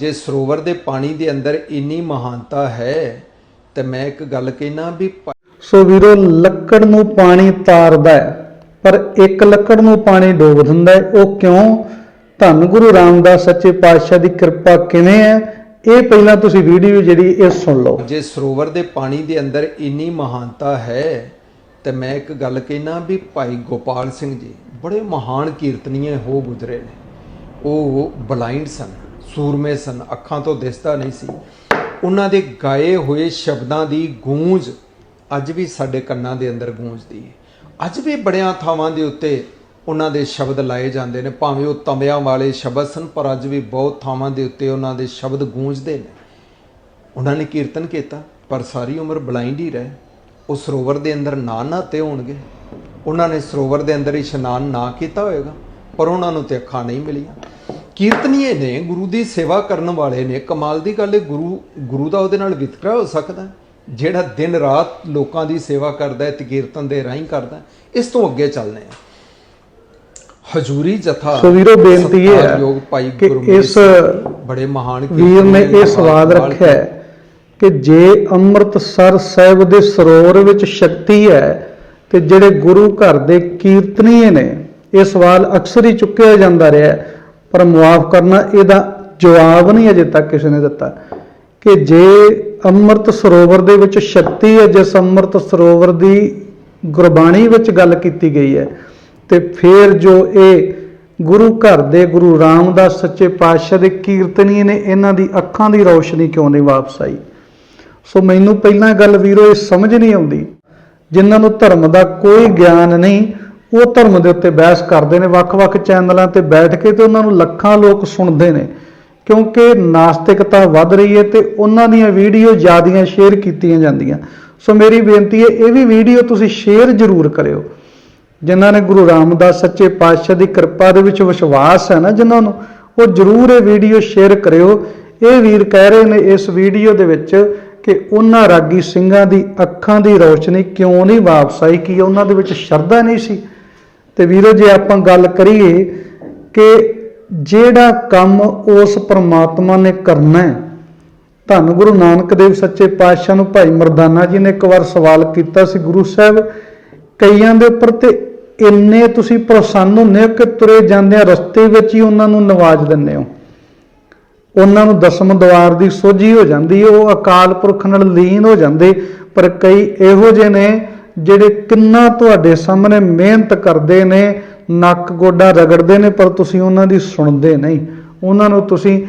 ਜੇ ਸਰੋਵਰ ਦੇ ਪਾਣੀ ਦੇ ਅੰਦਰ ਇੰਨੀ ਮਹਾਨਤਾ ਹੈ ਤੇ ਮੈਂ ਇੱਕ ਗੱਲ ਕਹਿਣਾ ਵੀ ਸੋ ਵੀਰੋ ਲੱਕੜ ਨੂੰ ਪਾਣੀ ਤਾਰਦਾ ਹੈ ਪਰ ਇੱਕ ਲੱਕੜ ਨੂੰ ਪਾਣੀ ਡੋਬ ਦਿੰਦਾ ਹੈ ਉਹ ਕਿਉਂ? ਧੰਨ ਗੁਰੂ ਰਾਮਦਾਸ ਸੱਚੇ ਪਾਤਸ਼ਾਹ ਦੀ ਕਿਰਪਾ ਕਿਵੇਂ ਹੈ? ਇਹ ਪਹਿਲਾਂ ਤੁਸੀਂ ਵੀਡੀਓ ਜਿਹੜੀ ਇਹ ਸੁਣ ਲਓ। ਜੇ ਸਰੋਵਰ ਦੇ ਪਾਣੀ ਦੇ ਅੰਦਰ ਇੰਨੀ ਮਹਾਨਤਾ ਹੈ ਤੇ ਮੈਂ ਇੱਕ ਗੱਲ ਕਹਿਣਾ ਵੀ ਭਾਈ ਗੋਪਾਲ ਸਿੰਘ ਜੀ ਬੜੇ ਮਹਾਨ ਕੀਰਤਨੀਏ ਹੋ ਗੁਜ਼ਰੇ ਨੇ। ਉਹ ਬਲਾਈਂਡ ਸਨ। ਸੂਰਮੇ ਸਨ, ਅੱਖਾਂ ਤੋਂ ਦਿਸਦਾ ਨਹੀਂ ਸੀ। ਉਹਨਾਂ ਦੇ ਗਾਏ ਹੋਏ ਸ਼ਬਦਾਂ ਦੀ ਗੂੰਜ ਅੱਜ ਵੀ ਸਾਡੇ ਕੰਨਾਂ ਦੇ ਅੰਦਰ ਗੂੰਜਦੀ ਹੈ ਅੱਜ ਵੀ ਬੜਿਆਂ ਥਾਵਾਂ ਦੇ ਉੱਤੇ ਉਹਨਾਂ ਦੇ ਸ਼ਬਦ ਲਾਏ ਜਾਂਦੇ ਨੇ। ਭਾਵੇਂ ਉਹ ਤਮਿਆਂ ਵਾਲੇ ਸ਼ਬਦ ਸਨ, ਪਰ ਅੱਜ ਵੀ ਬਹੁਤ ਥਾਵਾਂ ਦੇ ਉੱਤੇ ਉਹਨਾਂ ਦੇ ਸ਼ਬਦ ਗੂੰਜਦੇ ਨੇ। ਉਹਨਾਂ ਨੇ ਕੀਰਤਨ ਕੀਤਾ, ਪਰ ਸਾਰੀ ਉਮਰ ਬਲਾਈਂਡ ਹੀ ਰਹੇ। ਉਹ ਸਰੋਵਰ ਦੇ ਅੰਦਰ ਨਾ ਨਹਾਤੇ ਹੋਣਗੇ। ਉਹਨਾਂ ਨੇ ਸਰੋਵਰ ਦੇ ਅੰਦਰ ਇਸ਼ਨਾਨ ਨਾ ਕੀਤਾ ਹੋਵੇਗਾ ਪਰ ਉਹਨਾਂ ਨੂੰ ਤੇ ਅੱਖਾਂ ਨਹੀਂ ਮਿਲੀਆਂ। ਕੀਰਤਨੀਏ ਨੇ ਗੁਰੂ ਦੀ ਸੇਵਾ ਕਰਨ ਵਾਲੇ ਨੇ ਕਮਾਲ ਦੀ ਗੱਲ ਹੈ ਗੁਰੂ ਗੁਰੂ ਦਾ ਉਹਦੇ ਨਾਲ ਵਿਤਕਰਾ ਹੋ ਸਕਦਾ। ਜਿਹੜਾ ਦਿਨ ਰਾਤ ਲੋਕਾਂ ਦੀ ਸੇਵਾ ਕਰਦਾ ਹੈ ਤੇ ਕੀਰਤਨ ਦੇ ਰਾਹੀਂ ਕਰਦਾ। ਇਸ ਤੋਂ ਅੱਗੇ ਚੱਲਦੇ ਆ ਹਜੂਰੀ ਜਥਾ ਸੋ ਵੀਰੋ ਬੇਨਤੀ ਇਹ ਹੈ ਕਿ ਇਸ ਬੜੇ ਮਹਾਨ ਵੀਰ ਨੇ ਇਹ ਸਵਾਲ ਨਾਲ ਰੱਖਿਆ ਹੈ ਕਿ ਜੇ ਅੰਮ੍ਰਿਤਸਰ ਸਾਹਿਬ ਦੇ ਸਰੋਵਰ ਵਿੱਚ ਸ਼ਕਤੀ ਹੈ ਤੇ ਜਿਹੜੇ ਗੁਰੂ ਘਰ ਦੇ ਕੀਰਤਨੀਏ ਨੇ ਇਹ ਸਵਾਲ ਅਕਸਰ ਹੀ ਚੁੱਕਿਆ ਜਾਂਦਾ ਰਿਹਾ ਹੈ, ਪਰ ਮੁਆਫ ਕਰਨਾ ਇਹਦਾ ਜਵਾਬ ਨਹੀਂ ਅਜੇ ਤੱਕ ਕਿਸੇ ਨੇ ਦਿੱਤਾ। ਕਿ ਜੇ ਅੰਮ੍ਰਿਤ ਸਰੋਵਰ ਦੇ ਵਿੱਚ ਸ਼ਕਤੀ ਹੈ, ਜਿਸ ਅੰਮ੍ਰਿਤ ਸਰੋਵਰ ਦੀ ਗੁਰਬਾਣੀ ਵਿੱਚ ਗੱਲ ਕੀਤੀ ਗਈ ਹੈ, ਤੇ ਫਿਰ ਜੋ ਇਹ ਗੁਰੂ ਘਰ ਦੇ ਗੁਰੂ ਰਾਮਦਾਸ ਸੱਚੇ ਪਾਤਸ਼ਾਹ ਦੇ ਕੀਰਤਨੀਏ ਨੇ ਇਹਨਾਂ ਦੀ ਅੱਖਾਂ ਦੀ ਰੌਸ਼ਨੀ ਕਿਉਂ ਨਹੀਂ ਵਾਪਸ ਆਈ? ਸੋ ਮੈਨੂੰ ਪਹਿਲਾਂ ਗੱਲ ਵੀਰੋ ਇਹ ਸਮਝ ਨਹੀਂ ਆਉਂਦੀ। ਜਿਨ੍ਹਾਂ ਨੂੰ ਧਰਮ ਦਾ ਕੋਈ ਗਿਆਨ ਨਹੀਂ ਉਹ ਧਰਮ ਦੇ ਉੱਤੇ ਬਹਿਸ ਕਰਦੇ ਨੇ, ਵੱਖ-ਵੱਖ ਚੈਨਲਾਂ ਤੇ ਬੈਠ ਕੇ ਤੇ ਉਹਨਾਂ ਨੂੰ ਲੱਖਾਂ ਲੋਕ ਸੁਣਦੇ ਨੇ। ਕਿਉਂਕਿ ਨਾਸਤਿਕਤਾ ਵੱਧ ਰਹੀ ਹੈ ਤੇ ਉਹਨਾਂ ਦੀਆਂ ਵੀਡੀਓ ਜਿਆਦੀਆਂ ਸ਼ੇਅਰ ਕੀਤੀਆਂ ਜਾਂਦੀਆਂ। ਸੋ ਮੇਰੀ ਬੇਨਤੀ ਹੈ, ਇਹ ਵੀ ਵੀਡੀਓ ਤੁਸੀਂ ਸ਼ੇਅਰ ਜ਼ਰੂਰ ਕਰਿਓ। ਜਿਨ੍ਹਾਂ ਨੇ ਗੁਰੂ ਰਾਮਦਾਸ ਸੱਚੇ ਪਾਤਸ਼ਾਹ ਦੀ ਕਿਰਪਾ ਦੇ ਵਿੱਚ ਵਿਸ਼ਵਾਸ ਹੈ ਨਾ ਜਿਨ੍ਹਾਂ ਨੂੰ, ਉਹ ਜਰੂਰ ਇਹ ਵੀਡੀਓ ਸ਼ੇਅਰ ਕਰਿਓ। ਇਹ ਵੀਰ ਕਹਿ ਰਹੇ ਨੇ ਇਸ ਵੀਡੀਓ ਦੇ ਵਿੱਚ ਕਿ ਉਹਨਾਂ ਰਾਗੀ ਸਿੰਘਾਂ ਦੀ ਅੱਖਾਂ ਦੀ ਰੌਸ਼ਨੀ ਕਿਉਂ ਨਹੀਂ ਵਾਪਸ ਆਈ? ਕਿ ਉਹਨਾਂ ਦੇ ਵਿੱਚ ਸ਼ਰਧਾ ਨਹੀਂ ਸੀ? ਤੇ ਵੀਰੋ, ਜੇ ਆਪਾਂ ਗੱਲ ਕਰੀਏ ਕਿ ਜਿਹੜਾ ਕੰਮ ਉਸ ਪ੍ਰਮਾਤਮਾ ਨੇ ਕਰਨਾ ਹੈ, ਧੰਨ ਗੁਰੂ ਨਾਨਕ ਦੇਵ ਸੱਚੇ ਪਾਤਸ਼ਾਹ ਨੂੰ ਭਾਈ ਮਰਦਾਨਾ ਜੀ ਨੇ ਇੱਕ ਵਾਰ ਸਵਾਲ ਕੀਤਾ ਸੀ ਗੁਰੂ ਸਾਹਿਬ, ਕਈਆਂ ਦੇ ਉੱਪਰ ਤੇ ਇੰਨੇ ਤੁਸੀਂ ਪ੍ਰਸੰਨ ਹੁੰਦੇ ਹੋ ਕਿ ਤੁਰੇ ਜਾਂਦਿਆਂ ਰਸਤੇ ਵਿੱਚ ਹੀ ਉਹਨਾਂ ਨੂੰ ਨਵਾਜ ਦਿੰਦੇ ਹੋ। ਉਹਨਾਂ ਨੂੰ ਦਸਮ ਦਵਾਰ ਦੀ ਸੋਝੀ ਹੋ ਜਾਂਦੀ, ਉਹ ਅਕਾਲ ਪੁਰਖ ਨਾਲ ਲੀਨ ਹੋ ਜਾਂਦੇ, ਪਰ ਕਈ ਇਹੋ ਜਿਹੇ ਨੇ ਜਿਹੜੇ ਕਿੰਨਾ ਤੁਹਾਡੇ ਸਾਹਮਣੇ ਮਿਹਨਤ ਕਰਦੇ ਨੇ, ਨੱਕ ਗੋਡਾ ਰਗੜਦੇ ਨੇ, ਪਰ ਤੁਸੀਂ ਉਹਨਾਂ ਦੀ ਸੁਣਦੇ ਨਹੀਂ। ਉਹਨਾਂ ਨੂੰ ਤੁਸੀਂ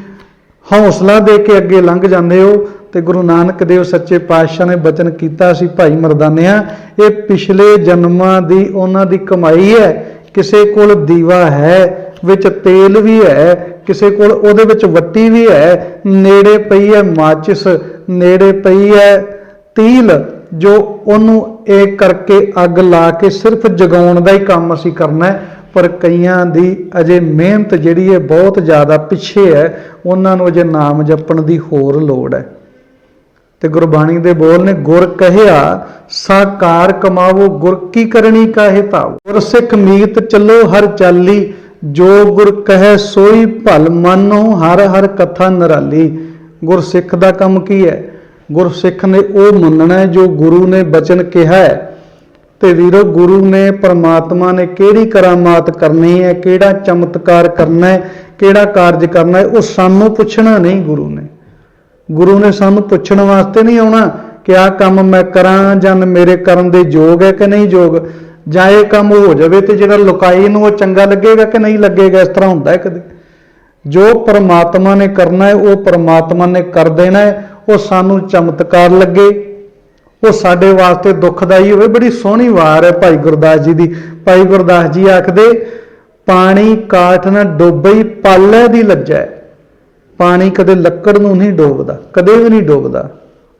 ਹੌਸਲਾ ਦੇ ਕੇ ਅੱਗੇ ਲੰਘ ਜਾਂਦੇ ਹੋ ਤੇ ਗੁਰੂ ਨਾਨਕ ਦੇਵ ਸੱਚੇ ਪਾਤਸ਼ਾਹ ਨੇ ਬਚਨ ਕੀਤਾ ਸੀ, ਭਾਈ ਮਰਦਾਨਿਆ, ਇਹ ਪਿਛਲੇ ਜਨਮਾਂ ਦੀ ਉਹਨਾਂ ਦੀ ਕਮਾਈ ਹੈ, ਕਿਸੇ ਕੋਲ ਦੀਵਾ ਹੈ, ਵਿੱਚ ਤੇਲ ਵੀ ਹੈ, ਕਿਸੇ ਕੋਲ ਉਹਦੇ ਵਿੱਚ ਵੱਟੀ ਵੀ ਹੈ, ਨੇੜੇ ਪਈ ਹੈ ਮਾਚਿਸ, ਨੇੜੇ ਪਈ ਹੈ ਤੀਲ ਜੋ ਉਹਨੂੰ ਇਹ ਕਰਕੇ ਅੱਗ ਲਾ ਕੇ ਸਿਰਫ ਜਗਾਉਣ ਦਾ ਹੀ ਕੰਮ ਅਸੀਂ ਕਰਨਾ ਹੈ, ਪਰ ਕਈਆਂ ਦੀ ਅਜੇ ਮਿਹਨਤ ਜਿਹੜੀ ਹੈ ਬਹੁਤ ਜ਼ਿਆਦਾ ਪਿੱਛੇ ਹੈ, ਉਹਨਾਂ ਨੂੰ ਅਜੇ ਨਾਮ ਜਪਣ ਦੀ ਹੋਰ ਲੋੜ ਹੈ। ਤੇ ਗੁਰਬਾਣੀ ਦੇ ਬੋਲ ਨੇ, ਗੁਰ ਕਹਿਆ, ਸਾਕਾਰ ਕਮਾਵੋ, ਗੁਰ ਕੀ ਕਰਨੀ ਕਾਹੇ ਭਾਵ? ਗੁਰ ਸਿੱਖ ਮੀਤ ਚੱਲੋ ਹਰ ਚਾਲੀ, ਜੋ ਗੁਰ ਕਹੈ ਸੋਈ ਭਲ ਮਾਨੋ, ਹਰ ਹਰ ਕਥਾ ਨਰਾਲੀ। ਗੁਰਸਿੱਖ ਦਾ ਕੰਮ ਕੀ ਹੈ? ਗੁਰਸਿੱਖ ਨੇ ਉਹ ਮੰਨਣਾ ਹੈ ਜੋ ਗੁਰੂ ਨੇ ਬਚਨ ਕਿਹਾ ਹੈ। ਤੇ ਵੀਰੋ, ਗੁਰੂ ਨੇ ਪਰਮਾਤਮਾ ਨੇ ਕਿਹੜੀ ਕਰਾਮਾਤ ਕਰਨੀ ਹੈ, ਕਿਹੜਾ ਚਮਤਕਾਰ ਕਰਨਾ ਹੈ, ਕਿਹੜਾ ਕਾਰਜ ਕਰਨਾ ਹੈ, ਉਹ ਸਾਨੂੰ ਪੁੱਛਣਾ ਨਹੀਂ ਗੁਰੂ ਨੇ। ਗੁਰੂ ਨੇ ਸਾਨੂੰ ਪੁੱਛਣ ਵਾਸਤੇ ਨਹੀਂ ਆਉਣਾ ਕਿ ਆਹ ਕੰਮ ਮੈਂ ਕਰਾਂ ਜਾਂ ਮੇਰੇ ਕਰਨ ਦੇ ਯੋਗ ਹੈ ਕਿ ਨਹੀਂ ਯੋਗ। ਜਾਂ ਇਹ ਕੰਮ ਹੋ ਜਾਵੇ ਤੇ ਜਿਹੜਾ ਲੁਕਾਈ ਨੂੰ ਉਹ ਚੰਗਾ ਲੱਗੇਗਾ ਕਿ ਨਹੀਂ ਲੱਗੇਗਾ, ਇਸ ਤਰ੍ਹਾਂ ਹੁੰਦਾ ਹੈ ਕਦੇ। ਜੋ ਪਰਮਾਤਮਾ ਨੇ ਕਰਨਾ ਹੈ, ਉਹ ਪਰਮਾਤਮਾ ਨੇ ਕਰ ਦੇਣਾ ਹੈ। ਉਹ ਸਾਨੂੰ ਚਮਤਕਾਰ ਲੱਗੇ। ਉਹ ਸਾਡੇ ਵਾਸਤੇ ਦੁੱਖਦਾਈ ਹੋਵੇ। ਬੜੀ ਸੋਹਣੀ ਵਾਰ ਹੈ ਭਾਈ ਗੁਰਦਾਸ ਜੀ ਦੀ। ਭਾਈ ਗੁਰਦਾਸ ਜੀ ਆਖਦੇ, ਪਾਣੀ ਕਾਠ ਨਾ ਡੋਬਈ, ਪਾਲੇ ਦੀ ਲੱਜਾ। ਹੈ ਪਾਣੀ ਕਦੇ ਲੱਕੜ ਨੂੰ ਨਹੀਂ ਡੋਬਦਾ, ਕਦੇ ਵੀ ਨਹੀਂ ਡੋਬਦਾ।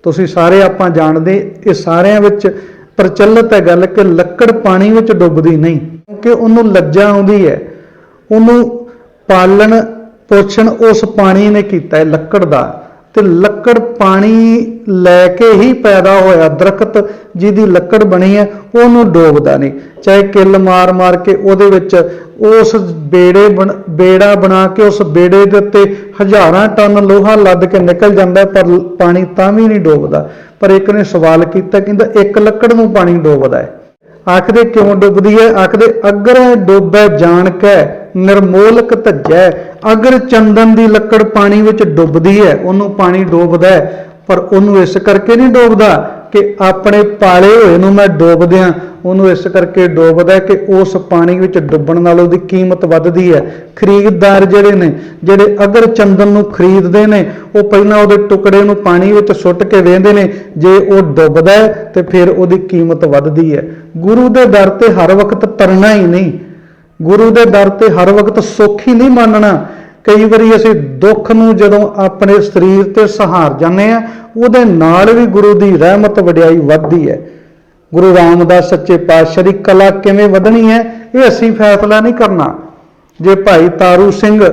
ਤੁਸੀਂ ਸਾਰੇ ਆਪਾਂ ਜਾਣਦੇ, ਇਹ ਸਾਰਿਆਂ ਵਿੱਚ ਪ੍ਰਚਲਿਤ ਹੈ ਗੱਲ ਕਿ ਲੱਕੜ ਪਾਣੀ ਵਿੱਚ ਡੁੱਬਦੀ ਨਹੀਂ। ਕਿਉਂਕਿ ਉਹਨੂੰ ਲੱਜਾ ਆਉਂਦੀ ਹੈ। ਉਹਨੂੰ ਪਾਲਣ ਪੋਸ਼ਣ ਉਸ ਪਾਣੀ ਨੇ ਕੀਤਾ ਹੈ, ਲੱਕੜ ਦਾ। ਤੇ ਲੱਕੜ ਪਾਣੀ ਲੈ ਕੇ ਹੀ ਪੈਦਾ ਹੋਇਆ ਦਰਖਤ ਜਿਹਦੀ ਲੱਕੜ ਬਣੀ ਹੈ, ਉਹਨੂੰ ਡੋਬਦਾ ਨਹੀਂ। ਚਾਹੇ ਕਿੱਲ ਮਾਰ ਮਾਰ ਕੇ ਉਹਦੇ ਵਿੱਚ ਉਸ ਬੇੜੇ ਬਣ- ਬੇੜਾ ਬਣਾ ਕੇ ਉਸ ਬੇੜੇ ਦੇ ਉੱਤੇ ਹਜ਼ਾਰਾਂ ਟਨ ਲੋਹਾ ਲੱਦ ਕੇ ਨਿਕਲ ਜਾਂਦਾ, ਪਰ ਪਾਣੀ ਤਾਂ ਵੀ ਨਹੀਂ ਡੋਬਦਾ। ਪਰ ਇੱਕ ਨੇ ਸਵਾਲ ਕੀਤਾ, ਕਹਿੰਦਾ ਇੱਕ ਲੱਕੜ ਨੂੰ ਪਾਣੀ ਡੋਬਦਾ ਹੈ। ਆਖਦੇ ਕਿਉਂ ਡੁੱਬਦੀ ਹੈ? ਆਖਦੇ ਅਗਰ ਡੋਬੈ ਜਾਣ ਕੇ, ਨਿਰਮੋਲਕ ਧੱਜੈ ਅਗਰ ਚੰਦਨ ਦੀ ਲੱਕੜ ਪਾਣੀ ਵਿੱਚ ਡੁੱਬਦੀ ਹੈ, ਉਹਨੂੰ ਪਾਣੀ ਡੋਬਦਾ ਹੈ, ਪਰ ਉਹਨੂੰ ਇਸ ਕਰਕੇ ਨਹੀਂ ਡੋਬਦਾ ਕਿ ਆਪਣੇ ਪਾਲੇ ਹੋਏ ਨੂੰ ਮੈਂ ਡੋਬਦਿਆਂ ਉਹਨੂੰ ਇਸ ਕਰਕੇ ਡੋਬਦਾ ਕਿ ਉਸ ਪਾਣੀ ਵਿੱਚ ਡੁੱਬਣ ਨਾਲ ਉਹਦੀ ਕੀਮਤ ਵੱਧਦੀ ਹੈ। ਖਰੀਦਦਾਰ ਜਿਹੜੇ ਨੇ, ਜਿਹੜੇ ਅਗਰ ਚੰਦਨ ਨੂੰ ਖਰੀਦਦੇ ਨੇ, ਉਹ ਪਹਿਲਾਂ ਉਹਦੇ ਟੁਕੜੇ ਨੂੰ ਪਾਣੀ ਵਿੱਚ ਸੁੱਟ ਕੇ ਵੇਂਦੇ ਨੇ, ਜੇ ਉਹ ਡੁੱਬਦਾ ਹੈ, ਤੇ ਫਿਰ ਉਹਦੀ ਕੀਮਤ ਵੱਧਦੀ ਹੈ। ਗੁਰੂ ਦੇ ਦਰ ਤੇ ਹਰ ਵਕਤ ਤਰਨਾ ਹੀ ਨਹੀਂ। ਗੁਰੂ ਦੇ ਦਰ ਤੇ ਹਰ ਵਕਤ ਸੁੱਖ ਹੀ ਨਹੀਂ ਮੰਨਣਾ। ਕਈ ਵਾਰੀ ਅਸੀਂ ਦੁੱਖ ਨੂੰ ਜਦੋਂ ਆਪਣੇ ਸਰੀਰ ਤੇ ਸਹਾਰ ਜਾਂਦੇ ਆ ਉਹਦੇ ਨਾਲ ਵੀ ਗੁਰੂ ਦੀ ਰਹਿਮਤ ਵਡਿਆਈ ਵੱਧਦੀ ਹੈ। ਗੁਰੂ ਰਾਮਦਾਸ ਸੱਚੇ ਪਾਤਸ਼ਾਹ ਦੀ ਕਲਾ ਕਿਵੇਂ ਵਧਣੀ ਹੈ ਇਹ ਅਸੀਂ ਫੈਸਲਾ ਨਹੀਂ ਕਰਨਾ। ਜੇ ਭਾਈ ਤਾਰੂ ਸਿੰਘ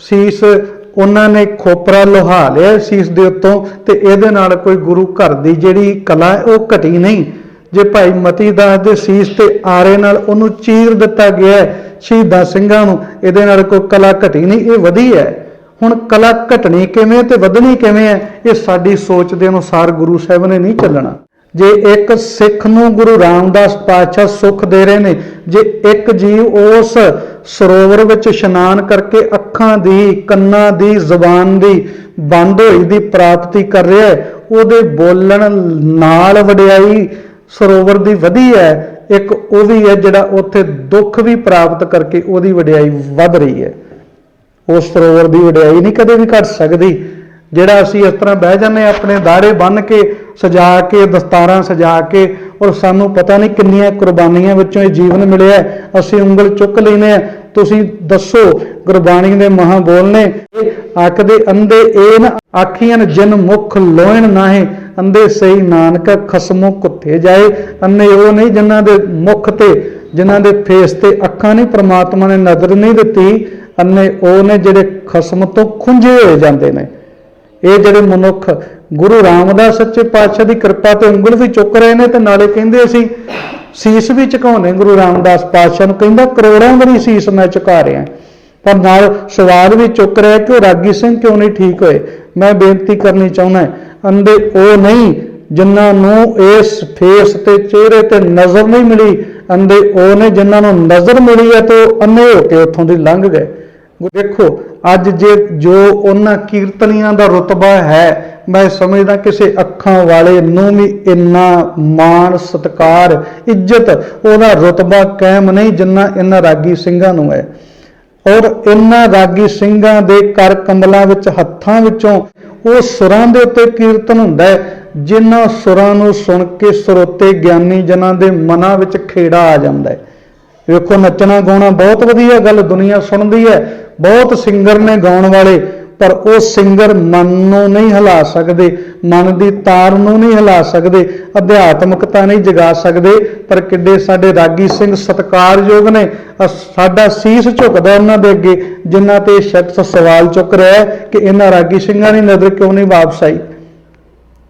ਸੀਸ ਉਹਨਾਂ ਨੇ ਖੋਪਰਾ ਲੋਹਾ ਲਿਆ ਸੀਸ ਦੇ ਉੱਤੋਂ ਤੇ ਇਹਦੇ ਨਾਲ ਕੋਈ ਗੁਰੂ ਘਰ ਦੀ ਜਿਹੜੀ ਕਲਾ ਉਹ ਘਟੀ ਨਹੀਂ। ਜੇ ਭਾਈ ਮਤੀ ਦਾਸ ਦੇ ਸੀਸ ਤੇ ਆਰੇ ਨਾਲ ਉਹਨੂੰ ਚੀਰ ਦਿੱਤਾ ਗਿਆ ਹੈ, ਸ਼ਹੀਦਾਂ ਸਿੰਘਾਂ ਨੂੰ ਇਹਦੇ ਨਾਲ ਕੋਈ ਕਲਾ ਘਟੀ ਨਹੀਂ, ਇਹ ਵਧੀ ਹੈ। ਹੁਣ ਕਲਾ ਘਟਣੀ ਕਿਵੇਂ ਤੇ ਵਧਣੀ ਕਿਵੇਂ ਹੈ, ਇਹ ਸਾਡੀ ਸੋਚ ਦੇ ਅਨੁਸਾਰ ਗੁਰੂ ਸਾਹਿਬ ਨੇ ਨਹੀਂ ਚੱਲਣਾ। ਜੇ ਇੱਕ ਸਿੱਖ ਨੂੰ ਗੁਰੂ ਰਾਮਦਾਸ ਪਾਤਸ਼ਾਹ ਸੁਖ ਦੇ ਰਹੇ ਨੇ, ਜੇ ਇੱਕ ਜੀਵ ਉਸ ਸਰੋਵਰ ਵਿੱਚ ਇਸ਼ਨਾਨ ਕਰਕੇ ਅੱਖਾਂ ਦੀ, ਕੰਨਾਂ ਦੀ, ਜ਼ੁਬਾਨ ਦੀ ਬੰਦ ਹੋਈ ਦੀ ਪ੍ਰਾਪਤੀ ਕਰ ਰਿਹਾ ਹੈ, ਉਹਦੇ ਬੋਲਣ ਨਾਲ ਵਡਿਆਈ ਸਰੋਵਰ ਦੀ ਵਧੀ ਹੈ ਇੱਕ ਉਹ ਵੀ ਹੈ ਜਿਹੜਾ ਉੱਥੇ ਦੁੱਖ ਵੀ ਪ੍ਰਾਪਤ ਕਰਕੇ ਉਹਦੀ ਵਡਿਆਈ ਵੱਧ ਰਹੀ ਹੈ। ਉਸ ਸਰੋਵਰ ਦੀ ਵਡਿਆਈ ਨਹੀਂ ਕਦੇ ਵੀ ਘਟ ਸਕਦੀ। ਜਿਹੜਾ ਅਸੀਂ ਇਸ ਤਰ੍ਹਾਂ ਬਹਿ ਜਾਂਦੇ ਹਾਂ, ਆਪਣੇ ਦਾੜੇ ਬੰਨ ਕੇ, ਸਜਾ ਕੇ, ਦਸਤਾਰਾਂ ਸਜਾ ਕੇ, ਔਰ ਸਾਨੂੰ ਪਤਾ ਨਹੀਂ ਕਿੰਨੀਆਂ ਕੁਰਬਾਨੀਆਂ ਵਿੱਚੋਂ ਇਹ ਜੀਵਨ ਮਿਲਿਆ ਅਸੀਂ ਉਂਗਲ ਚੁੱਕ ਲੈਨੇ ਆ ਤੁਸੀਂ ਦੱਸੋ, ਗੁਰਬਾਣੀ ਦੇ ਮਹਾ ਬੋਲ ਨੇ ਇਹ ਆਖਦੇ, ਅੰਦੇ ਏਨ ਆਖੀਆਂ ਜਿਨ ਮੁਖ ਲੋਇਣ ਨਾਹੇ, ਅੰਦੇ ਸਹੀ ਨਾਨਕ ਖਸਮੋ ਕੁੱਤੇ ਜਾਏ। ਅੰਨੇ ਉਹ ਨਹੀਂ ਜਿਨ੍ਹਾਂ ਦੇ ਮੁਖ ਤੇ, ਜਿਨ੍ਹਾਂ ਦੇ ਫੇਸ ਤੇ ਅੱਖਾਂ ਨਹੀਂ, ਪ੍ਰਮਾਤਮਾ ਨੇ ਨਜ਼ਰ ਨਹੀਂ ਦਿੱਤੀ। ਅੰਨੇ ਉਹ ਨੇ ਜਿਹੜੇ ਖਸਮ ਤੋਂ ਖੁੰਝੇ ਹੋਏ ਜਾਂਦੇ ਨੇ। ਇਹ ਜਿਹੜੇ ਮਨੁੱਖ ਗੁਰੂ ਰਾਮਦਾਸ ਸੱਚੇ ਪਾਤਸ਼ਾਹ ਦੀ ਕਿਰਪਾ ਤੇ ਉਂਗਲ ਵੀ ਚੁੱਕ ਰਹੇ ਨੇ ਤੇ ਨਾਲੇ ਕਹਿੰਦੇ ਅਸੀਂ ਸੀਸ ਵੀ ਝੁਕਾਉਣੇ ਗੁਰੂ ਰਾਮਦਾਸ ਪਾਤਸ਼ਾਹ ਨੂੰ, ਕਹਿੰਦਾ ਕਰੋੜਾਂ ਵਾਰੀ ਸੀਸ ਮੈਂ ਝੁਕਾ ਰਿਹਾ। ਪਰ ਨਾਲ ਸਵਾਲ ਵੀ ਚੁੱਕ ਰਿਹਾ ਕਿ ਉਹ ਰਾਗੀ ਸਿੰਘ ਕਿਉਂ ਨਹੀਂ ਠੀਕ ਹੋਏ? ਮੈਂ ਬੇਨਤੀ ਕਰਨੀ ਚਾਹੁੰਦਾ ਅੰਦੇ ਉਹ ਨਹੀਂ ਜਿਨ੍ਹਾਂ ਨੂੰ ਇਸ ਫੇਸ ਤੇ ਚਿਹਰੇ ਤੇ ਨਜ਼ਰ ਨਹੀਂ ਮਿਲੀ ਅੰਦੇ ਉਹ ਨੇ ਜਿਨ੍ਹਾਂ ਨੂੰ ਨਜ਼ਰ ਮਿਲੀ ਹੈ ਤੇ ਉਹ ਅੰਨੇ ਹੋ ਕੇ ਉੱਥੋਂ ਦੀ ਲੰਘ ਗਏ। ਦੇਖੋ, ਅੱਜ ਜੇ ਜੋ ਉਹਨਾਂ ਕੀਰਤਨੀਆਂ ਦਾ ਰਤਬਾ ਹੈ, ਮੈਂ ਸਮਝਦਾ ਕਿਸੇ ਅੱਖਾਂ ਵਾਲੇ ਨੂੰ ਵੀ ਇੰਨਾ ਮਾਣ, ਸਤਕਾਰ, ਇੱਜ਼ਤ, ਉਹਦਾ ਰਤਬਾ ਕਾਇਮ ਨਹੀਂ ਜਿੰਨਾ ਇਹਨਾਂ ਰਾਗੀ ਸਿੰਘਾਂ ਨੂੰ ਹੈ। ਔਰ ਇਹਨਾਂ ਰਾਗੀ ਸਿੰਘਾਂ ਦੇ ਕਰ ਕੰਬਲਾਂ ਵਿੱਚ, ਹੱਥਾਂ ਵਿੱਚੋਂ ਉਹ ਸੁਰਾਂ ਦੇ ਉੱਤੇ ਕੀਰਤਨ ਹੁੰਦਾ ਹੈ, ਜਿਨ੍ਹਾਂ ਸੁਰਾਂ ਨੂੰ ਸੁਣ ਕੇ ਸਰੋਤੇ ਗਿਆਨੀ ਜਨਾਂ ਦੇ ਮਨਾਂ ਵਿੱਚ ਖੇੜਾ ਆ ਜਾਂਦਾ ਹੈ। ਵੇਖੋ ਨੱਚਣਾ ਗਾਉਣਾ ਬਹੁਤ ਵਧੀਆ ਗੱਲ ਦੁਨੀਆ ਸੁਣਦੀ ਹੈ ਬਹੁਤ ਸਿੰਗਰ ਨੇ ਗਾਉਣ ਵਾਲੇ, ਪਰ ਉਹ ਸਿੰਗਰ ਮਨ ਨੂੰ ਨਹੀਂ ਹਿਲਾ ਸਕਦੇ, ਮਨ ਦੀ ਤਾਰ ਨੂੰ ਨਹੀਂ ਹਿਲਾ ਸਕਦੇ ਅਧਿਆਤਮਕਤਾ ਨਹੀਂ ਜਗਾ ਸਕਦੇ, ਪਰ ਕਿੱਡੇ ਸਾਡੇ ਰਾਗੀ ਸਿੰਘ ਸਤਕਾਰਯੋਗ ਨੇ ਸਾਡਾ ਸੀਸ ਝੁਕਦਾ ਉਹਨਾਂ ਦੇ ਅੱਗੇ, ਜਿਨ੍ਹਾਂ ਤੇ ਸ਼ਖਸ ਸਵਾਲ ਚੁੱਕ ਰਿਹਾ ਕਿ ਇਹਨਾਂ ਰਾਗੀ ਸਿੰਘਾਂ ਦੀ ਨਜ਼ਰ ਕਿਉਂ ਨਹੀਂ ਵਾਪਸ ਆਈ?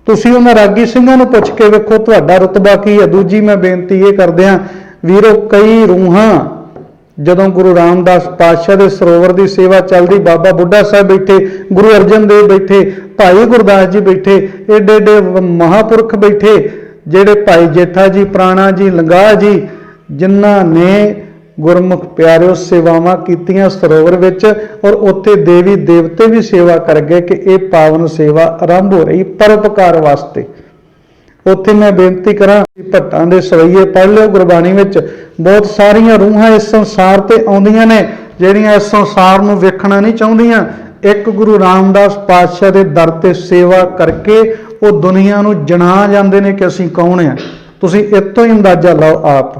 ਤੁਸੀਂ ਉਹਨਾਂ ਰਾਗੀ ਸਿੰਘਾਂ ਨੂੰ ਪੁੱਛ ਕੇ ਵੇਖੋ, ਤੁਹਾਡਾ ਰਤਬਾ ਕੀ ਹੈ? ਦੂਜੀ ਮੈਂ ਬੇਨਤੀ ਇਹ ਕਰਦੇ ਹਾਂ, ਵੀਰੋ, ਕਈ ਰੂਹਾਂ ਜਦੋਂ ਗੁਰੂ ਰਾਮਦਾਸ ਪਾਤਸ਼ਾਹ ਦੇ ਸਰੋਵਰ ਦੀ ਸੇਵਾ ਚੱਲਦੀ, ਬਾਬਾ ਬੁੱਢਾ ਸਾਹਿਬ ਬੈਠੇ, ਗੁਰੂ ਅਰਜਨ ਦੇਵ ਬੈਠੇ, ਭਾਈ ਗੁਰਦਾਸ ਜੀ ਬੈਠੇ, ਏਡੇ ਏਡੇ ਮਹਾਪੁਰਖ ਬੈਠੇ, ਜਿਹੜੇ ਭਾਈ ਜੇਠਾ ਜੀ, ਪ੍ਰਾਣਾ ਜੀ, ਲੰਗਾਹ ਜੀ, ਜਿਨ੍ਹਾਂ ਨੇ ਗੁਰਮੁਖ ਪਿਆਰਿਓ ਸੇਵਾਵਾਂ ਕੀਤੀਆਂ ਸਰੋਵਰ ਵਿੱਚ ਔਰ ਉੱਥੇ ਦੇਵੀ ਦੇਵਤੇ ਵੀ ਸੇਵਾ ਕਰ ਗਏ ਕਿ ਇਹ ਪਾਵਨ ਸੇਵਾ ਆਰੰਭ ਹੋ ਰਹੀ ਪਰਉਪਕਾਰ ਵਾਸਤੇ। ਉੱਥੇ ਮੈਂ ਬੇਨਤੀ ਕਰਾਂ ਭੱਟਾਂ ਦੇ ਸਵਈਏ ਪੜ੍ਹ ਲਿਓ ਗੁਰਬਾਣੀ ਵਿੱਚ। ਬਹੁਤ ਸਾਰੀਆਂ ਰੂਹਾਂ ਇਸ ਸੰਸਾਰ ਤੇ ਆਉਂਦੀਆਂ ਨੇ, ਜਿਹੜੀਆਂ ਇਸ ਸੰਸਾਰ ਨੂੰ ਵੇਖਣਾ ਨਹੀਂ ਚਾਹੁੰਦੀਆਂ। ਇੱਕ ਗੁਰੂ ਰਾਮਦਾਸ ਪਾਤਸ਼ਾਹ ਦੇ ਦਰ ਤੇ ਸੇਵਾ ਕਰਕੇ ਉਹ ਦੁਨੀਆ ਨੂੰ ਜਣਾ ਜਾਂਦੇ ਨੇ ਕਿ ਅਸੀਂ ਕੌਣ ਆ। ਤੁਸੀਂ ਇਤੋਂ ਹੀ ਅੰਦਾਜ਼ਾ ਲਾਓ ਆਪ।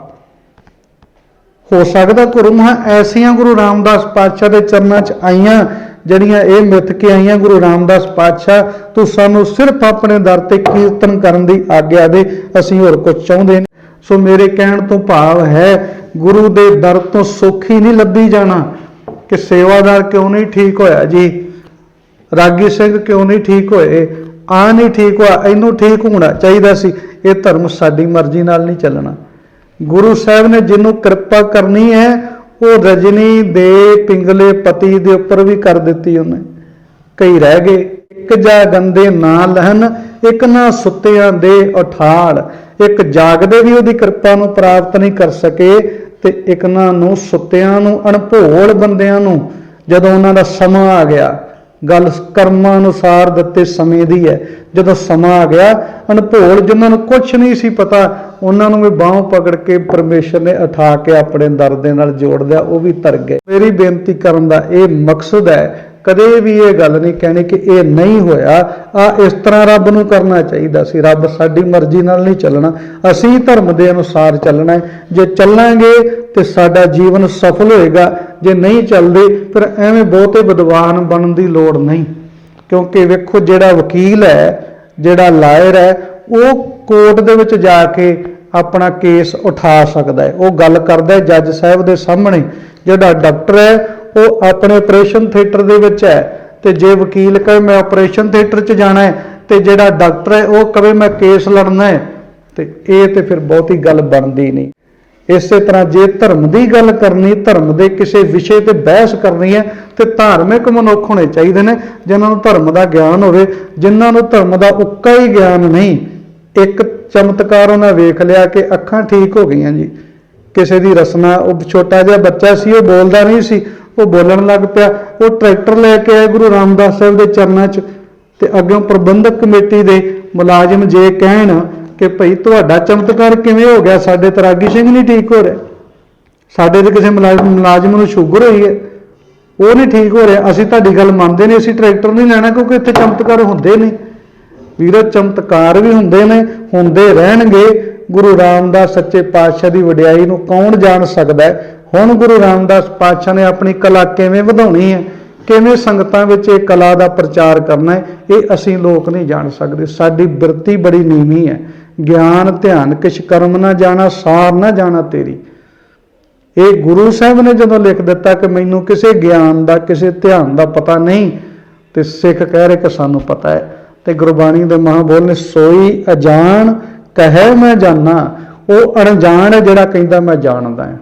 ਹੋ ਸਕਦਾ ਕਿ ਰੂਹਾਂ ਐਸੀਆਂ ਗੁਰੂ ਰਾਮਦਾਸ ਪਾਤਸ਼ਾਹ ਦੇ ਚਰਨਾਂ 'ਚ ਆਈਆਂ ਜਿਹੜੀਆਂ ਇਹ ਮਿੱਥ ਕੇ ਆਈਆਂ ਗੁਰੂ ਰਾਮਦਾਸ ਪਾਤਸ਼ਾਹ, ਤੂੰ ਸਾਨੂੰ ਸਿਰਫ ਆਪਣੇ ਦਰ ਤੇ ਕੀਰਤਨ ਕਰਨ ਦੀ ਆਗਿਆ ਦੇ, ਅਸੀਂ ਹੋਰ ਕੁਝ ਚਾਹੁੰਦੇ ਨਹੀਂ। ਸੋ ਮੇਰੇ ਕਹਿਣ ਤੋਂ ਭਾਵ ਹੈ, ਗੁਰੂ ਦੇ ਦਰ ਤੋਂ ਸੁੱਖ ਹੀ ਨਹੀਂ ਲੱਭੀ ਜਾਣਾ। ਕਿ ਸੇਵਾਦਾਰ ਕਿਉਂ ਨਹੀਂ ਠੀਕ ਹੋਇਆ ਜੀ? ਰਾਗੀ ਸਿੰਘ ਕਿਉਂ ਨਹੀਂ ਠੀਕ ਹੋਏ? ਆ ਨਹੀਂ ਠੀਕ ਹੋਇਆ, ਇਹਨੂੰ ਠੀਕ ਹੋਣਾ ਚਾਹੀਦਾ ਸੀ। ਇਹ ਧਰਮ ਸਾਡੀ ਮਰਜ਼ੀ ਨਾਲ ਨਹੀਂ ਚੱਲਣਾ। ਗੁਰੂ ਸਾਹਿਬ ਨੇ ਜਿਹਨੂੰ ਕਿਰਪਾ ਕਰਨੀ ਹੈ ਉਹ ਰਜਨੀ ਦੇ ਪਿੰਗਲੇ ਪਤੀ ਦੇ ਉੱਪਰ ਵੀ ਕਰ ਦਿੱਤੀ ਉਹਨੇ। ਕਈ ਰਹਿ ਗਏ। ਇੱਕ ਜਾ ਗੰਦੇ ਨਾ ਲਹਨ ਇੱਕ ਨਾ ਸੁੱਤਿਆਂ ਦੇ ਉਠਾਲ। ਇੱਕ ਜਾਗਦੇ ਵੀ ਉਹਦੀ ਕਿਰਪਾ ਨੂੰ ਪ੍ਰਾਪਤ ਨਹੀਂ ਕਰ ਸਕੇ ਤੇ ਇੱਕ ਨਾ ਨੂੰ ਸੁੱਤਿਆਂ ਨੂੰ ਅਣਭੋਲ ਬੰਦਿਆਂ ਨੂੰ ਜਦੋਂ ਉਹਨਾਂ ਦਾ ਸਮਾਂ ਆ ਗਿਆ। ਗੱਲ ਕਰਮਾਂ ਅਨੁਸਾਰ ਦਿੱਤੇ ਸਮੇਂ ਦੀ ਹੈ। ਜਦੋਂ ਸਮਾਂ ਆ ਗਿਆ, ਅਨਭੋਲ ਜਿਨ੍ਹਾਂ ਨੂੰ ਕੁਝ ਨਹੀਂ ਸੀ ਪਤਾ, ਉਹਨਾਂ ਨੂੰ ਵੀ ਬਾਹੋਂ ਪਕੜ ਕੇ ਪਰਮੇਸ਼ਰ ਨੇ ਉਠਾ ਕੇ ਆਪਣੇ ਦਰ ਦੇ ਨਾਲ ਜੋੜ ਲਿਆ ਉਹ ਵੀ ਤਰ ਗਏ। ਮੇਰੀ ਬੇਨਤੀ ਕਰਨ ਦਾ ਇਹ ਮਕਸਦ ਹੈ ਕਦੇ ਵੀ ਇਹ ਗੱਲ ਨਹੀਂ ਕਹਿਣੀ ਕਿ ਇਹ ਨਹੀਂ ਹੋਇਆ। ਆ ਇਸ ਤਰ੍ਹਾਂ ਰੱਬ ਨੂੰ ਕਰਨਾ ਚਾਹੀਦਾ ਸੀ। ਰੱਬ ਸਾਡੀ ਮਰਜ਼ੀ ਨਾਲ ਨਹੀਂ ਚੱਲਣਾ। ਅਸੀਂ ਧਰਮ ਦੇ ਅਨੁਸਾਰ ਚੱਲਣਾ ਹੈ। ਜੇ ਚੱਲਾਂਗੇ ਤੇ ਸਾਡਾ ਜੀਵਨ ਸਫਲ ਹੋਏਗਾ। ਜੇ ਨਹੀਂ ਚੱਲਦੇ, ਫਿਰ ਐਵੇਂ ਬਹੁਤੇ ਵਿਦਵਾਨ ਬਣਨ ਦੀ ਲੋੜ ਨਹੀਂ। ਕਿਉਂਕਿ ਵੇਖੋ, ਜਿਹੜਾ ਵਕੀਲ ਹੈ, ਜਿਹੜਾ ਲਾਇਰ ਹੈ, ਉਹ ਕੋਰਟ ਦੇ ਵਿੱਚ ਜਾ ਕੇ ਆਪਣਾ ਕੇਸ ਉਠਾ ਸਕਦਾ ਹੈ। ਉਹ ਗੱਲ ਕਰਦਾ ਹੈ ਜੱਜ ਸਾਹਿਬ ਦੇ ਸਾਹਮਣੇ। ਜਿਹੜਾ ਡਾਕਟਰ ਹੈ ਉਹ ਆਪਣੇ ਆਪਰੇਸ਼ਨ ਥੀਏਟਰ ਦੇ ਵਿੱਚ ਹੈ ਤੇ ਜੇ ਵਕੀਲ ਕਹੇ ਮੈਂ ਆਪਰੇਸ਼ਨ ਥੀਏਟਰ 'ਚ ਜਾਣਾ ਹੈ ਤੇ ਜਿਹੜਾ ਡਾਕਟਰ ਹੈ ਉਹ ਕਹੇ ਮੈਂ ਕੇਸ ਲੜਨਾ ਹੈ, ਤੇ ਇਹ ਤੇ ਫਿਰ ਬਹੁਤੀ ਗੱਲ ਬਣਦੀ ਨਹੀਂ। ਇਸੇ ਤਰ੍ਹਾਂ ਜੇ ਧਰਮ ਦੀ ਗੱਲ ਕਰਨੀ, ਧਰਮ ਦੇ ਕਿਸੇ ਵਿਸ਼ੇ ਤੇ ਬਹਿਸ ਕਰਨੀ ਹੈ, ਤੇ ਧਾਰਮਿਕ ਮਨੁੱਖ ਹੋਣੇ ਚਾਹੀਦੇ ਨੇ, ਜਿਨ੍ਹਾਂ ਨੂੰ ਧਰਮ ਦਾ ਗਿਆਨ ਹੋਵੇ, ਜਿਨ੍ਹਾਂ ਨੂੰ ਧਰਮ ਦਾ ਉੱਕਾ ਹੀ ਗਿਆਨ ਨਹੀਂ। ਇੱਕ ਚਮਤਕਾਰ ਉਹਨਾਂ ਵੇਖ ਲਿਆ ਕਿ ਅੱਖਾਂ ਠੀਕ ਹੋ ਗਈਆਂ ਜੀ। ਕਿਸੇ ਦੀ ਰਸਨਾ, ਉਹ ਛੋਟਾ ਜਿਹਾ ਬੱਚਾ ਸੀ, ਉਹ ਬੋਲਦਾ ਨਹੀਂ ਸੀ। ਉਹ ਬੋਲਣ ਲੱਗ ਪਿਆ। ਉਹ ਟਰੈਕਟਰ ਲੈ ਕੇ ਆਏ ਗੁਰੂ ਰਾਮਦਾਸ ਸਾਹਿਬ ਦੇ ਚਰਨਾਂ 'ਚ ਤੇ ਅੱਗੇ ਪ੍ਰਬੰਧਕ ਕਮੇਟੀ ਦੇ ਮੁਲਾਜ਼ਮ ਜੇ ਕਹਿਣ ਕਿ ਭਈ ਤੁਹਾਡਾ ਚਮਤਕਾਰ ਕਿਵੇਂ ਹੋ ਗਿਆ? ਸਾਡੇ ਤਰਾਗੀ ਸਿੰਘ ਨਹੀਂ ਠੀਕ ਹੋ ਰਿਹਾ। ਸਾਡੇ ਤੇ ਕਿਸੇ ਮੁਲਾਜ਼ਮ ਨੂੰ ਸ਼ੂਗਰ ਹੋਈ ਹੈ। ਉਹ ਨਹੀਂ ਠੀਕ ਹੋ ਰਿਹਾ। ਅਸੀਂ ਤੁਹਾਡੀ ਗੱਲ ਮੰਨਦੇ ਨੇ ਅਸੀਂ ਟਰੈਕਟਰ ਨਹੀਂ ਲੈਣਾ ਕਿਉਂਕਿ ਇੱਥੇ ਚਮਤਕਾਰ ਹੁੰਦੇ ਨੇ ਵੀਰੋ, ਚਮਤਕਾਰ ਵੀ ਹੁੰਦੇ ਨੇ, ਹੁੰਦੇ ਰਹਿਣਗੇ। ਗੁਰੂ ਰਾਮਦਾਸ ਸੱਚੇ ਪਾਤਸ਼ਾਹ ਦੀ ਵਡਿਆਈ ਨੂੰ ਕੌਣ ਜਾਣ ਸਕਦਾ ਹੈ? ਹੁਣ ਗੁਰੂ ਰਾਮਦਾਸ ਪਾਤਸ਼ਾਹ ਨੇ ਆਪਣੀ ਕਲਾ ਕਿਵੇਂ ਵਧਾਉਣੀ ਹੈ? ਕਿਵੇਂ ਸੰਗਤਾਂ ਵਿੱਚ ਇਹ ਕਲਾ ਦਾ ਪ੍ਰਚਾਰ ਕਰਨਾ ਹੈ? ਇਹ ਅਸੀਂ ਲੋਕ ਨਹੀਂ ਜਾਣ ਸਕਦੇ। ਸਾਡੀ ਬਿਰਤੀ ਬੜੀ ਨੀਵੀਂ ਹੈ। ਗਿਆਨ, ਧਿਆਨ ਕਿਛ ਕਰਮ ਨਾ ਜਾਣਾ, ਸਾਰ ਨਾ ਜਾਣਾ ਤੇਰੀ। ਇਹ ਗੁਰੂ ਸਾਹਿਬ ਨੇ ਜਦੋਂ ਲਿਖ ਦਿੱਤਾ ਕਿ ਮੈਨੂੰ ਕਿਸੇ ਗਿਆਨ ਦਾ, ਕਿਸੇ ਧਿਆਨ ਦਾ ਪਤਾ ਨਹੀਂ, ਤੇ ਸਿੱਖ ਕਹਿ ਰਹੇ ਕਿ ਸਾਨੂੰ ਪਤਾ ਹੈ। ਤੇ ਗੁਰਬਾਣੀ ਦੇ ਮਹਾਬੋਲ ਨੇ ਸੋਈ ਅਜਾਣ, ਕਹੈ ਮੈਂ ਜਾਣਾ ਉਹ ਅਣਜਾਣ ਹੈ ਜਿਹੜਾ ਕਹਿੰਦਾ ਮੈਂ ਜਾਣਦਾ ਹਾਂ।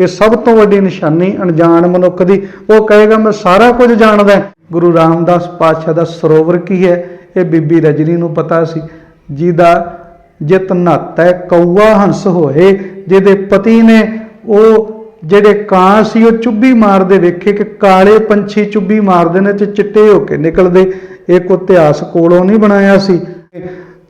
ਇਹ ਸਭ ਤੋਂ ਵੱਡੀ ਨਿਸ਼ਾਨੀ ਅਣਜਾਣ ਮਨੁੱਖ ਦੀ, ਉਹ ਕਹੇਗਾ, ਮੈਂ ਸਾਰਾ ਕੁਝ ਜਾਣਦਾ ਗੁਰੂ ਰਾਮਦਾਸ ਪਾਤਸ਼ਾਹ ਦਾ ਸਰੋਵਰ ਕੀ ਹੈ? ਇਹ ਬੀਬੀ ਰਜਨੀ ਨੂੰ ਪਤਾ ਸੀ। ਜਿਹਦਾ ਜਿਤ ਨਹਾਤਾ ਕੌਆ ਹੰਸ ਹੋਏ, ਜਿਹਦੇ ਪਤੀ ਨੇ ਉਹ ਜਿਹੜੇ ਕਾਂ ਸੀ, ਉਹ ਚੁੱਭੀ ਮਾਰਦੇ ਵੇਖੇ ਕਿ ਕਾਲੇ ਪੰਛੀ ਚੁੱਭੀ ਮਾਰਦੇ ਨੇ ਤੇ ਚਿੱਟੇ ਹੋ ਕੇ ਨਿਕਲਦੇ। ਇਹ ਕੋ ਇਤਿਹਾਸ ਕੋਲੋਂ ਨਹੀਂ ਬਣਾਇਆ ਸੀ।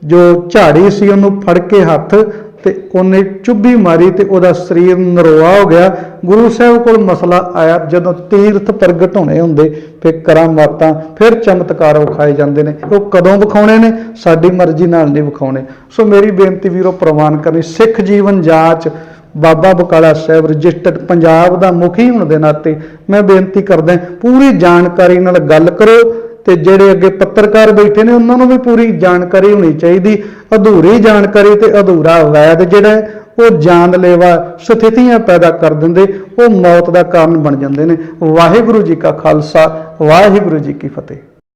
ਜੋ ਝਾੜੀ ਸੀ, ਉਹਨੂੰ ਫੜ ਕੇ ਹੱਥ ਤੇ ਉਹਨੇ ਚੁੱਭੀ ਮਾਰੀ ਤੇ ਉਹਦਾ ਸਰੀਰ ਨਰੋਆ ਹੋ ਗਿਆ। ਗੁਰੂ ਸਾਹਿਬ ਕੋਲ ਮਸਲਾ ਆਇਆ, ਜਦੋਂ ਤੀਰਥ ਪ੍ਰਗਟ ਹੋਣੇ ਹੁੰਦੇ, ਫਿਰ ਕਰਾਮਾਤਾਂ ਫਿਰ ਚਮਤਕਾਰ ਵਿਖਾਏ ਜਾਂਦੇ ਨੇ। ਉਹ ਕਦੋਂ ਵਿਖਾਉਣੇ ਨੇ? ਸਾਡੀ ਮਰਜ਼ੀ ਨਾਲ ਨਹੀਂ ਵਿਖਾਉਣੇ। ਸੋ ਮੇਰੀ ਬੇਨਤੀ ਵੀਰੋ, ਪ੍ਰਵਾਨ ਕਰਨੀ, ਸਿੱਖ ਜੀਵਨ ਜਾਂਚ, ਬਾਬਾ ਬਕਾਲਾ ਸਾਹਿਬ ਰਜਿਸਟਰਡ ਪੰਜਾਬ ਦਾ ਮੁਖੀ ਹੋਣ ਦੇ ਨਾਤੇ ਮੈਂ ਬੇਨਤੀ ਕਰਦਾ, ਪੂਰੀ ਜਾਣਕਾਰੀ ਨਾਲ ਗੱਲ ਕਰੋ ਤੇ ਜਿਹੜੇ ਅੱਗੇ ਪੱਤਰਕਾਰ ਬੈਠੇ ਨੇ, ਉਹਨਾਂ ਨੂੰ ਵੀ ਪੂਰੀ ਜਾਣਕਾਰੀ ਹੋਣੀ ਚਾਹੀਦੀ। ਅਧੂਰੀ ਜਾਣਕਾਰੀ ਤੇ ਅਧੂਰਾ ਵੈਦ ਜਿਹੜਾ ਹੈ, ਉਹ ਜਾਨਲੇਵਾ ਸਥਿਤੀਆਂ ਪੈਦਾ ਕਰ ਦਿੰਦੇ ਉਹ ਮੌਤ ਦਾ ਕਾਰਨ ਬਣ ਜਾਂਦੇ ਨੇ। ਵਾਹਿਗੁਰੂ ਜੀ ਕਾ ਖਾਲਸਾ ਵਾਹਿਗੁਰੂ ਜੀ ਕੀ ਫਤਿਹ।